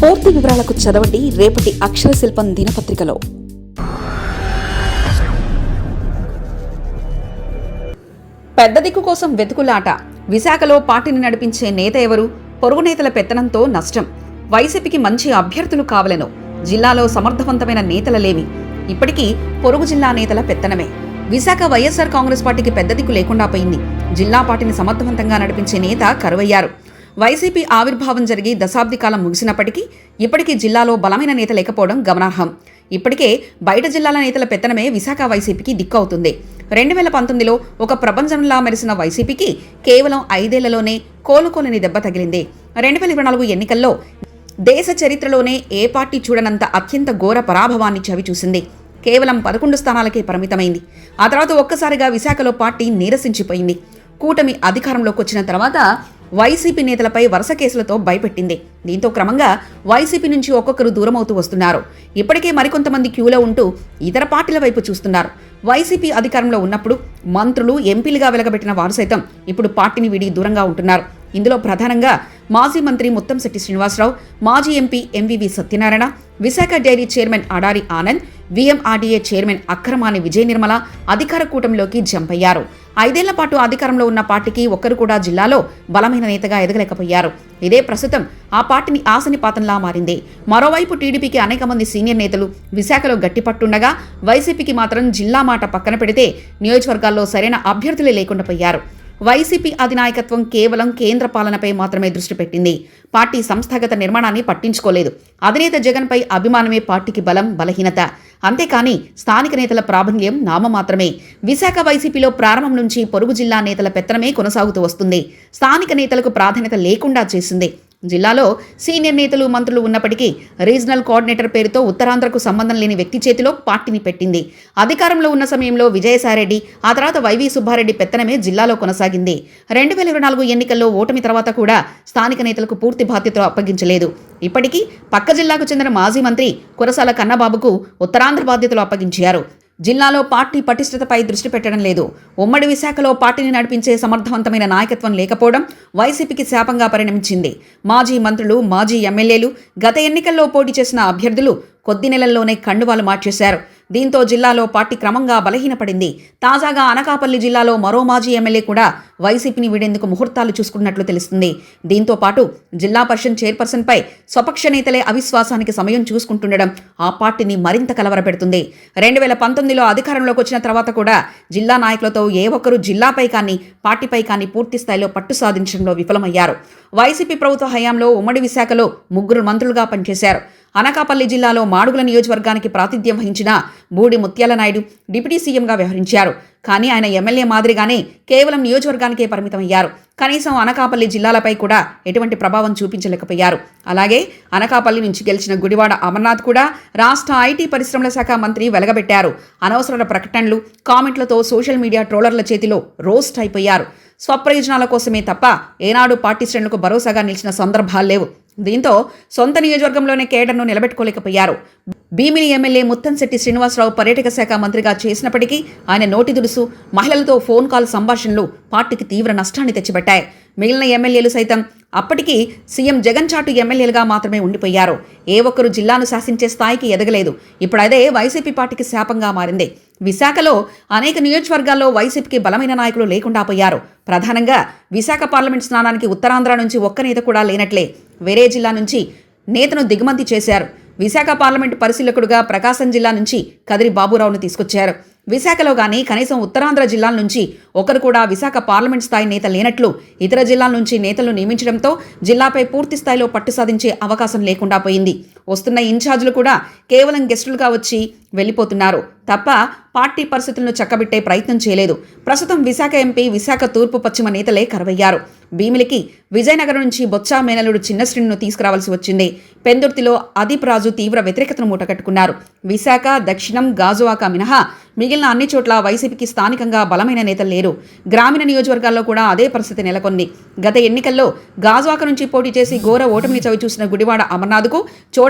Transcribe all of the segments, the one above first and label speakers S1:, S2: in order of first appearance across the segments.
S1: పూర్తి వివరాలకు చదవండి రేపటి అక్షర శిల్పం దినపత్రికలో. పెద్ద దిక్కు కోసం వెతుకులాట. విశాఖలో పార్టీని నడిపించే నేత ఎవరు? పొరుగు నేతల పెత్తనంతో నష్టం. వైసీపీకి మంచి అభ్యర్థులు కావలను. జిల్లాలో సమర్థవంతమైన నేతల లేవి ఇప్పటికీ పొరుగు జిల్లా నేతల పెత్తనమే. విశాఖ వైఎస్ఆర్ కాంగ్రెస్ పార్టీకి పెద్ద దిక్కు లేకుండా పోయింది. జిల్లా పార్టీని సమర్థవంతంగా నడిపించే నేత కరువయ్యారు. వైసీపీ ఆవిర్భావం జరిగి దశాబ్ది కాలం ముగిసినప్పటికీ ఇప్పటికీ జిల్లాలో బలమైన నేత లేకపోవడం గమనార్హం. ఇప్పటికే బయట జిల్లాల నేతల పెత్తనమే విశాఖ వైసీపీకి దిక్కు అవుతుంది. రెండు వేల పంతొమ్మిదిలో ఒక ప్రపంచంలా మెరిసిన వైసీపీకి కేవలం ఐదేళ్ళలోనే కోలుకోలేని దెబ్బ తగిలింది. రెండు వేల ఇరవై నాలుగు ఎన్నికల్లో దేశ చరిత్రలోనే ఏ పార్టీ చూడనంత అత్యంత ఘోర పరాభవాన్ని చవిచూసింది కేవలం పదకొండు స్థానాలకే పరిమితమైంది. ఆ తర్వాత ఒక్కసారిగా విశాఖలో పార్టీ నీరసించిపోయింది. కూటమి అధికారంలోకి వచ్చిన తర్వాత వైసీపీ నేతలపై వరుస కేసులతో భయపెట్టింది. దీంతో క్రమంగా వైసీపీ నుంచి ఒక్కొక్కరు దూరమవుతూ వస్తున్నారు. ఇప్పటికే మరికొంతమంది క్యూలో ఉంటూ ఇతర పార్టీల వైపు చూస్తున్నారు. వైసీపీ అధికారంలో ఉన్నప్పుడు మంత్రులు ఎంపీలుగా వెలగబెట్టిన వారు సైతం ఇప్పుడు పార్టీని వీడి దూరంగా ఉంటున్నారు. ఇందులో ప్రధానంగా మాజీ మంత్రి ముత్తంశెట్టి శ్రీనివాసరావు మాజీ MP MVV Satyanarayana Visakha dairy chairman Adari Anand VMRDA chairman Akramani Vijaya Nirmala అధికార కూటమిలోకి జంప్ అయ్యారు. ఐదేళ్ళ పాటు అధికారంలో ఉన్న పార్టీకి ఒక్కరు కూడా జిల్లాలో బలమైన నేతగా ఎదగలేకపోయారు. ఇదే ప్రస్తుతం ఆ పార్టీని ఆసనిపాతంలా మారింది. మరోవైపు టీడీపీకి అనేక మంది సీనియర్ నేతలు విశాఖలో గట్టిపట్టుండగా వైసీపీకి మాత్రం జిల్లా మాట పక్కన పెడితే నియోజకవర్గాల్లో సరైన అభ్యర్థులే లేకుండా పోయారు. వైసీపీ అధినాయకత్వం కేవలం కేంద్ర పాలనపై మాత్రమే దృష్టి పెట్టింది. పార్టీ సంస్థాగత నిర్మాణాన్ని పట్టించుకోలేదు. అధినేత జగన్పై అభిమానమే పార్టీకి బలం బలహీనత. అంతేకాని స్థానిక నేతల ప్రాబల్యం నామ మాత్రమే విశాఖ వైసీపీలో ప్రారంభం నుంచి పొరుగు జిల్లా నేతల పెత్తనమే కొనసాగుతూ వస్తుంది. స్థానిక నేతలకు ప్రాధాన్యత లేకుండా చేసింది. జిల్లాలో సీనియర్ నేతలు మంత్రులు ఉన్నప్పటికీ రీజనల్ కోఆర్డినేటర్ పేరుతో ఉత్తరాంధ్రకు సంబంధం లేని వ్యక్తి చేతిలో పార్టీని పెట్టింది. అధికారంలో ఉన్న సమయంలో విజయసాయిరెడ్డి ఆ తర్వాత వైవి సుబ్బారెడ్డి పెత్తనమే జిల్లాలో కొనసాగింది. రెండు వేల ఇరవై నాలుగు ఎన్నికల్లో ఓటమి తర్వాత కూడా స్థానిక నేతలకు పూర్తి బాధ్యతలు అప్పగించలేదు. ఇప్పటికీ పక్క జిల్లాకు చెందిన మాజీ మంత్రి కురసాల కన్నబాబుకు ఉత్తరాంధ్ర బాధ్యతలు అప్పగించారు. జిల్లాలో పార్టీ పటిష్టతపై దృష్టి పెట్టడం లేదు. ఉమ్మడి విశాఖలో పార్టీని నడిపించే సమర్థవంతమైన నాయకత్వం లేకపోవడం వైసీపీకి శాపంగా పరిణమించింది. మాజీ మంత్రులు మాజీ ఎమ్మెల్యేలు గత ఎన్నికల్లో పోటీ చేసిన అభ్యర్థులు కొద్ది నెలల్లోనే కండువాలు మార్చేశారు. దీంతో జిల్లాలో పార్టీ క్రమంగా బలహీనపడింది. తాజాగా అనకాపల్లి జిల్లాలో మరో మాజీ ఎమ్మెల్యే కూడా వైసీపీని వీడేందుకు ముహూర్తాలు చూసుకున్నట్లు తెలుస్తుంది. దీంతో పాటు జిల్లా పరిషత్ చైర్పర్సన్పై స్వపక్ష నేతలే అవిశ్వాసానికి సమయం చూసుకుంటుండడం ఆ పార్టీని మరింత కలవరపెడుతుంది. రెండు వేల పంతొమ్మిదిలో అధికారంలోకి వచ్చిన తర్వాత కూడా జిల్లా నాయకులతో ఏ ఒక్కరూ జిల్లాపై కానీ పార్టీపై కానీ పూర్తి స్థాయిలో పట్టు సాధించడంలో విఫలమయ్యారు. వైసీపీ ప్రభుత్వ హయాంలో ఉమ్మడి విశాఖలో ముగ్గురు మంత్రులుగా పనిచేశారు. అనకాపల్లి జిల్లాలో మాడుగుల నియోజకవర్గానికి ప్రాతిథ్యం వహించిన బూడి ముత్యాల నాయుడు డిప్యూటీ సీఎంగా వ్యవహరించారు. కానీ ఆయన ఎమ్మెల్యే మాదిరిగానే కేవలం నియోజకవర్గానికే పరిమితమయ్యారు. కనీసం అనకాపల్లి జిల్లాలపై కూడా ఎటువంటి ప్రభావం చూపించలేకపోయారు. అలాగే అనకాపల్లి నుంచి గెలిచిన గుడివాడ అమర్నాథ్ కూడా రాష్ట్ర ఐటీ పరిశ్రమల శాఖ మంత్రి వెలగబెట్టారు. అనవసర ప్రకటనలు కామెంట్లతో సోషల్ మీడియా ట్రోలర్ల చేతిలో రోస్ట్ అయిపోయారు. స్వప్రయోజనాల కోసమే తప్ప ఏనాడు పార్టీ శ్రేణులకు భరోసాగా నిలిచిన సందర్భాలు లేవు. దీంతో సొంత నియోజకవర్గంలోనే కేడర్ను నిలబెట్టుకోలేకపోయారు. భీమిని ఎమ్మెల్యే ముత్తంశెట్టి శ్రీనివాసరావు పర్యాటక శాఖ మంత్రిగా చేసినప్పటికీ ఆయన నోటి దురుసు మహిళలతో ఫోన్ కాల్ సంభాషణలు పార్టీకి తీవ్ర నష్టాన్ని తెచ్చిపెట్టాయి. మిగిలిన ఎమ్మెల్యేలు సైతం అప్పటికీ సీఎం జగన్ చాటు ఎమ్మెల్యేలుగా మాత్రమే ఉండిపోయారు. ఏ ఒక్కరు జిల్లాను శాసించే స్థాయికి ఎదగలేదు. ఇప్పుడు అదే వైసీపీ పార్టీకి శాపంగా మారింది. విశాఖలో అనేక నియోజకవర్గాల్లో వైసీపీకి బలమైన నాయకులు లేకుండా పోయారు. ప్రధానంగా విశాఖ పార్లమెంట్ స్నానానికి ఉత్తరాంధ్ర నుంచి ఒక్క నేత కూడా లేనట్లే. వేరే జిల్లా నుంచి నేతను దిగుమతి చేశారు. విశాఖ పార్లమెంటు పరిశీలకుడుగా ప్రకాశం జిల్లా నుంచి కదిరి బాబురావును తీసుకొచ్చారు. విశాఖలో గాని కనీసం ఉత్తరాంధ్ర జిల్లాల నుంచి ఒకరు కూడా విశాఖ పార్లమెంట్ స్థాయి నేత లేనట్లు ఇతర జిల్లాల నుంచి నేతలు నియమించడంతో జిల్లాపై పూర్తి స్థాయిలో పట్టు సాధించే అవకాశం లేకుండా పోయింది. వస్తున్న ఇన్ఛార్జీలు కూడా కేవలం గెస్టులుగా వచ్చి వెళ్ళిపోతున్నారు. తప్ప పార్టీ పరిస్థితులను చక్కబెట్టే ప్రయత్నం చేయలేదు. ప్రస్తుతం విశాఖ ఎంపీ విశాఖ తూర్పు పశ్చిమ నేతలే కరవయ్యారు. భీమిలికి విజయనగరం నుంచి బొత్స మేనలుడు చిన్నశ్రీను తీసుకురావాల్సి వచ్చింది. పెందుర్తిలో అదీప్ రాజు తీవ్ర వ్యతిరేకతను మూటగట్టుకున్నారు. విశాఖ దక్షిణం గాజువాక మినహా మిగిలిన అన్ని చోట్ల వైసీపీకి స్థానికంగా బలమైన నేతలు లేరు. గ్రామీణ నియోజకవర్గాల్లో కూడా అదే పరిస్థితి నెలకొంది. గత ఎన్నికల్లో గాజువాక నుంచి పోటీ చేసి ఘోర ఓటమిని చవిచూసిన గుడివాడ అమర్నాథ్కు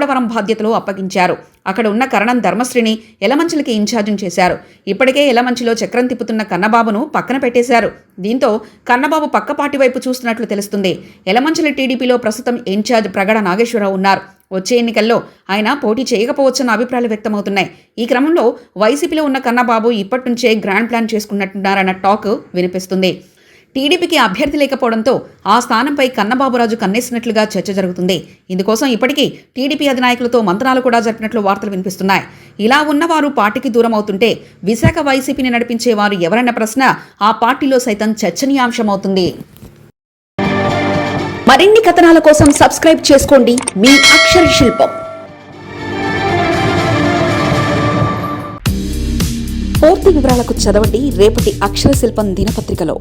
S1: చోడవరం బాధ్యతలు అప్పగించారు. అక్కడ ఉన్న కరణం ధర్మశ్రీని ఎలమంచిలకి ఇన్ఛార్జింగ్ చేశారు. ఇప్పటికే ఎలమంచిలో చక్రం తిప్పుతున్న కన్నబాబును పక్కన పెట్టేశారు. దీంతో కన్నబాబు పక్కపాటి వైపు చూస్తున్నట్లు తెలుస్తుంది. ఎలమంచిల టీడీపీలో ప్రస్తుతం ఇన్ఛార్జ్ ప్రగడ నాగేశ్వరరావు ఉన్నారు. వచ్చే ఎన్నికల్లో ఆయన పోటీ చేయకపోవచ్చన్న అభిప్రాయాలు వ్యక్తమవుతున్నాయి. ఈ క్రమంలో వైసీపీలో ఉన్న కన్నబాబు ఇప్పటి నుంచే గ్రాండ్ ప్లాన్ చేసుకున్నట్టున్నారన్న టాక్ వినిపిస్తుంది. టీడీపీకి అభ్యర్థి లేకపోవడంతో ఆ స్థానంపై కన్నబాబురాజు కన్నేసినట్లుగా చర్చ జరుగుతుంది. ఇందుకోసం ఇప్పటికీ టీడీపీ అధినాయకులతో మంత్రాలు కూడా జరిపినట్లు వార్తలు వినిపిస్తున్నాయి. ఇలా ఉన్నవారు పార్టీకి దూరం అవుతుంటే విశాఖ వైసీపీని నడిపించే వారు ఎవరన్న ప్రశ్న ఆ పార్టీలో సైతం చర్చనీయాంశమవుతుంది. మరిన్ని కథనాల కోసం సబ్స్క్రైబ్ చేసుకోండి. మీ అక్షర శిల్పం. పూర్తి వివరాలకు చదవండి. రేపటి అక్షర శిల్పం దినపత్రికలో.